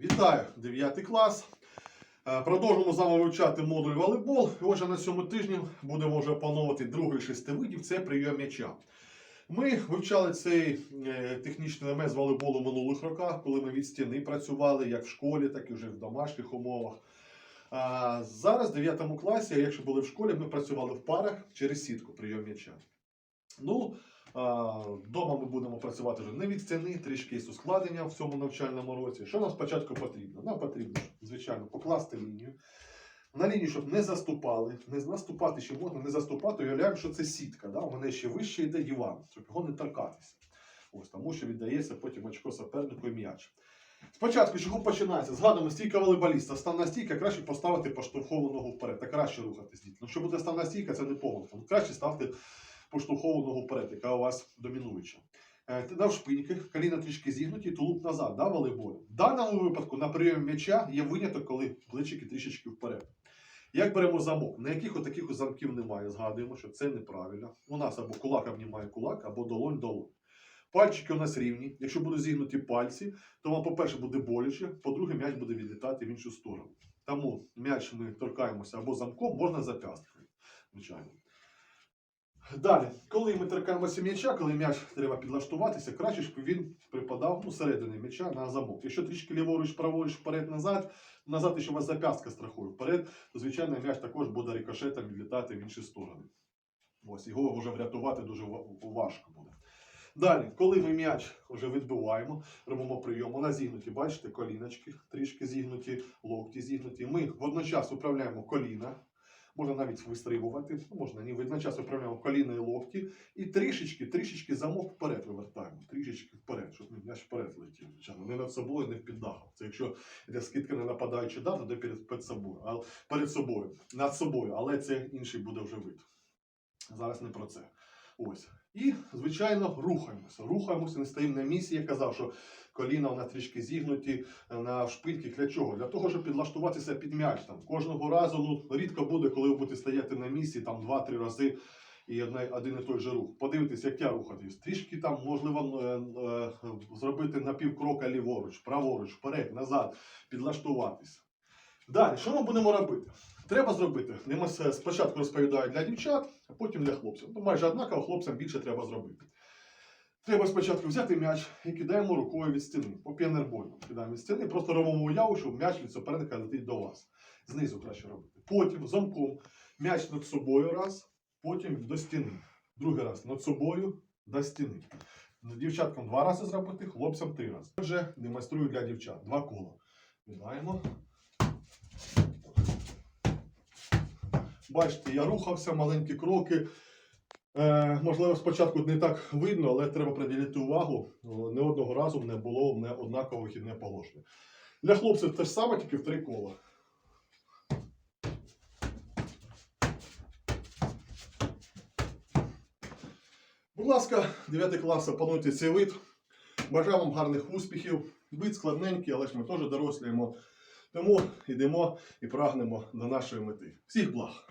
Вітаю 9 клас. Е, Продовжуємо з вами вивчати модуль волейбол. І Отже, на цьому тижні будемо вже опановувати другий шести видів це прийом м'яча. Ми вивчали цей е, технічний елемент з волейболу в минулих роках, коли ми від стіни працювали як в школі, так і вже в домашніх умовах. А зараз, в 9 класі, якщо були в школі, ми працювали в парах через сітку прийом м'яча. Ну, Вдома ми будемо працювати вже не від стіни, трішки є ускладнення в цьому навчальному році. Що нам спочатку потрібно? Нам потрібно, звичайно, покласти лінію. На лінію, щоб не заступали, не наступати ще можна, не заступати. Уявляємо, що це сітка. Да? У мене ще вище йде диван, щоб його не торкатися. Ось, тому що віддається потім очко супернику і м'яч. Спочатку, чого починається? Згадуємо стійка волейболіста. Ставна стійка краще поставити поштовхову ногу вперед, та краще рухатись. Ну, що буде ставна стійка, це не помилка. Краще ставте поштовхову ногу вперед, яка у вас домінуюча. Е, Ти шпиньки, коліна трішки зігнуті, тулуб назад, да, волейболі. В даному випадку на прийомі м'яча є виняток, коли плечики трішечки вперед. Як беремо замок? Ніяких отаких замків немає. Згадуємо, що це неправильно. У нас або кулак обнімає кулак, або долонь долонь. Пальчики у нас рівні. Якщо будуть зігнуті пальці, то вам, по-перше, буде боляче, по-друге, м'яч буде відлітати в іншу сторону. Тому м'яч ми торкаємося або замком, можна зап'ясткою. Звичайно. Далі, коли ми торкаємося м'яча, коли м'яч треба підлаштуватися, краще, щоб він припадав у середини м'яча на замок. Якщо трішки ліворуч, праворуч, вперед, назад, назад, якщо у вас зап'ястка страхує вперед, то звичайно м'яч також буде рикошетом відлітати в інші сторони. Ось його вже врятувати дуже важко буде. Далі, коли ми м'яч вже відбиваємо, робимо прийом, нас зігнуті, бачите, коліночки трішки зігнуті, локті зігнуті. Ми водночас управляємо коліна, можна навіть вистрибувати, ну, можна ні, одночасно прямо коліна і локті, і трішечки, трішечки замок вперед вивертаємо, трішечки вперед, щоб м'яч вперед летів. Звичайно, не над собою, не в піддахом. Це якщо йде скидка не нападаючи дар, то перед, перед собою, а перед собою, над собою, але це інший буде вже вид. Зараз не про це. Ось. І, звичайно, рухаємося. Рухаємося, не стоїмо на місці. Я казав, що коліна у нас трішки зігнуті на шпильки. Для чого? Для того, щоб підлаштуватися під м'яч. Там. Кожного разу ну, рідко буде, коли ви будете стояти на місці там 2-3 рази і один і той же рух. Подивитись, як я рухатись. Трішки там можливо е, е, зробити на півкрока ліворуч, праворуч, вперед, назад, підлаштуватися. Далі, що ми будемо робити? Треба зробити. Я спочатку розповідаю для дівчат, а потім для хлопців. Ну, майже однаково хлопцям більше треба зробити. Треба спочатку взяти м'яч і кидаємо рукою від стіни. По піонербольну кидаємо від стіни, просто робимо уяву, що м'яч від суперника летить до вас. Знизу краще робити. Потім замком м'яч над собою раз, потім до стіни. Другий раз над собою до стіни. Дівчаткам два рази зробити, хлопцям три рази. Отже, демонструю для дівчат. Два кола. Кидаємо. Бачите, я рухався, маленькі кроки. Е, можливо, спочатку не так видно, але треба приділити увагу. Не одного разу не було не однаково вихідне положення. Для хлопців те ж саме, тільки в три кола. Будь ласка, 9 клас, опануйте цей вид. Бажаю вам гарних успіхів. Вид складненький, але ж ми теж доросліємо. Тому йдемо і прагнемо до нашої мети. Всіх благ!